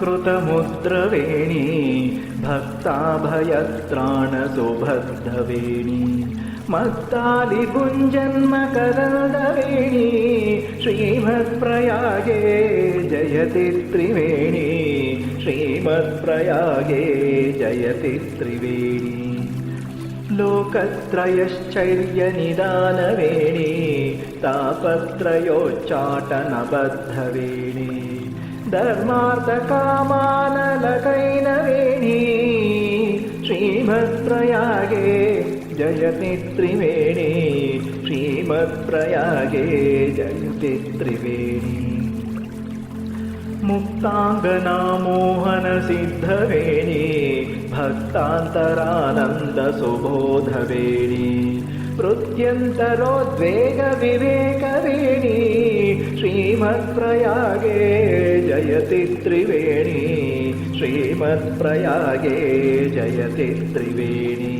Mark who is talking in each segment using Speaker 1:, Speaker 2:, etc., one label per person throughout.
Speaker 1: कृतमुद्रवेणी भक्ताभयत्राणसुभद्रवेणी मत्तालिपुञ्जन्मकरन्दवेणी श्रीमत्प्रयागे जयति त्रिवेणी श्रीमत्प्रयागे जयति त्रिवेणी लोकत्रयश्चर्यनिदानवेणी तापत्रयोच्चाटनबद्धवेणी धर्मार्थकामानलकैनवेणी श्रीमत्प्रयागे जयति त्रिवेणी श्रीमत्प्रयागे जयति त्रिवेणी मुक्ताङ्गनामोहनसिद्धवेणी भक्तान्तरानन्दसुबोधवेणी मृत्यन्तरोद्वेगविवेकवेणी श्रीमत्प्रयागे जयति त्रिवेणी श्रीमत्प्रयागे जयति त्रिवेणी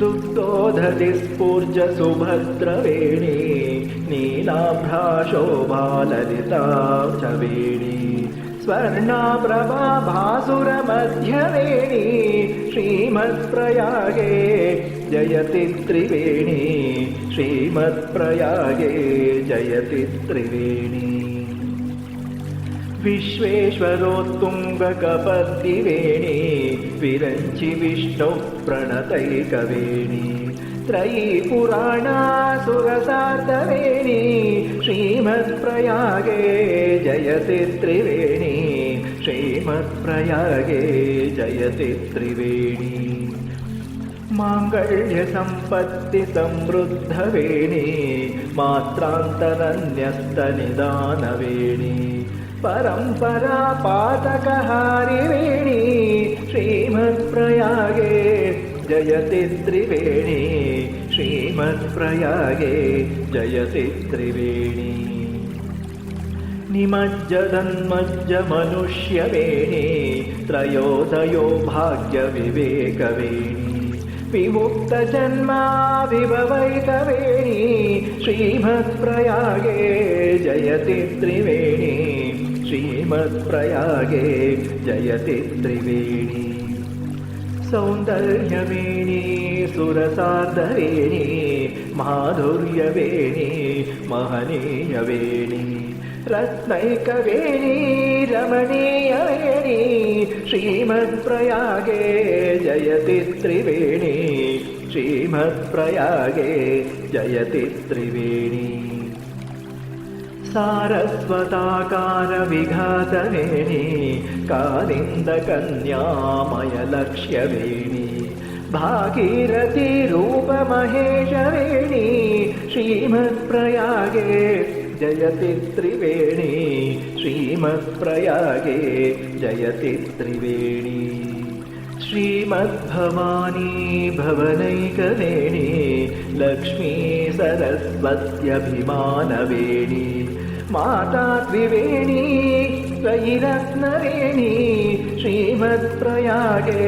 Speaker 1: दुग्धोदधि स्फूर्जसुभद्रवेणी नीलाभ्राशोभाललिता च वेणी स्वर्णाप्रभा भासुरमध्यवेणी श्रीमत्प्रयागे जयति त्रिवेणी। श्रीमत्प्रयागे जयति त्रिवेणी। विश्वेश्वरोत्तुङ्गकपर्दिवेणी विरञ्चि विष्णुः प्रणतैकवेणी त्रयी पुराणासुरसार्धवेणी श्रीमत्प्रयागे जयति त्रिवेणी। श्रीमत्प्रयागे जयति त्रिवेणी। माङ्गल्यसम्पत्तिसमृद्धवेणी मात्रान्तरन्यस्तनिदानवेणी। परम्परा पातकहारिवेणी श्रीमत्प्रयागे जयति त्रिवेणी श्रीमत्प्रयागे जयति त्रिवेणी। निमज्जदन्मज्जमनुष्यवेणी त्रयोदयो भाग्यविवेकवेणी। विमुक्तजन्मा विभवैकवेणी श्रीमत्प्रयागे जयति त्रिवेणी। श्रीमत्प्रयागे जयति त्रिवेणी। सौन्दर्यवेणी सुरसार्धवेणी माधुर्यवेणी महनीयवेणी रत्नैकवेणी रमणीयवेणी श्रीमत्प्रयागे जयति त्रिवेणी श्रीमत्प्रयागे जयति त्रिवेणी सारस्वताकारविघातवेणी कालिन्दकन्यामयलक्ष्यवेणी भागीरथीरूपमहेशवेणी श्रीमत्प्रयागे जयति त्रिवेणी श्रीमत्प्रयागे जयति त्रिवेणी श्रीमद्भवानी भवनैकवेणी लक्ष्मी सरस्वत्यभिमानवेणी माता त्रिवेणी त्रयिरत्नवेणी श्रीमत्प्रयागे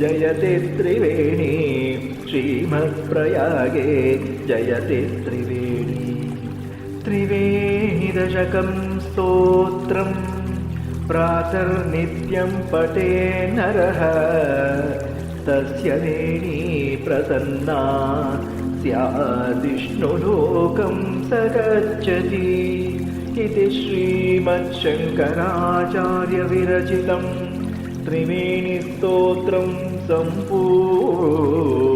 Speaker 1: जयति त्रिवेणी श्रीमत्प्रयागे जयति त्रिवेणी। त्रिवेणिदशकं स्तोत्रम् प्रातर्नित्यं पटे नरः। तस्य वेणी प्रसन्ना स्यादिष्णुलोकं स गच्छति। इति श्रीमच्छङ्कराचार्यविरचितं त्रिवेणिस्तोत्रं सम्पूर्णम्